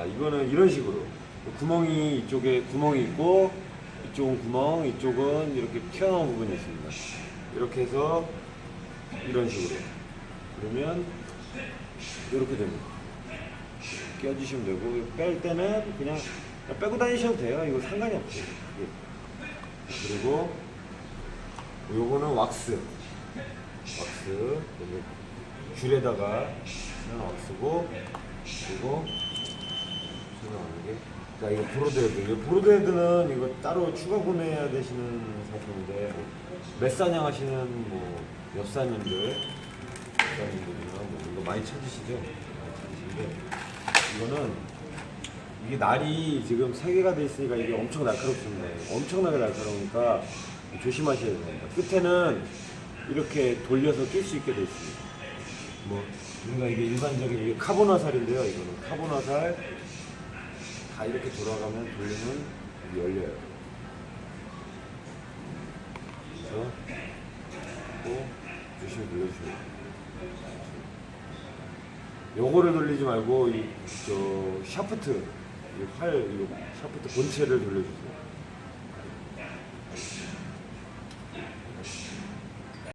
자, 이거는 이런 식으로 구멍이 이쪽에 구멍이 있고 이쪽은 구멍, 이쪽은 이렇게 튀어나온 부분이 있습니다. 이렇게 해서 이런 식으로 그러면 이렇게 됩니다. 껴주시면 되고 뺄 때는 그냥 빼고 다니셔도 돼요. 이거 상관이 없어요. 예. 그리고 요거는 왁스 왁스 쓰는 왁스고 그리고 생각하는 게. 자, 이거 브로드헤드. 이 브로드헤드는 이거 따로 추가 구매해야 되시는 상품인데, 맷사냥 하시는 뭐, 옆사님들, 옆사님들이나 뭐, 이거 많이 찾으시죠? 많이 찾으시는데, 이거는, 이게 날이 지금 세 개가 돼 있으니까 이게 엄청 날카롭습니다. 엄청나게 날카로우니까 조심하셔야 됩니다. 끝에는 이렇게 돌려서 낄 수 있게 돼 있습니다. 뭐 우리가 이게 일반적인 이게 카본 화살인데요. 이거는 카본 화살 다 이렇게 돌아가면 이게 열려요. 그래서 또 조심히 돼요. 요거를 돌리지 말고 이 저 샤프트 이 활, 이 샤프트 본체를 돌려주세요.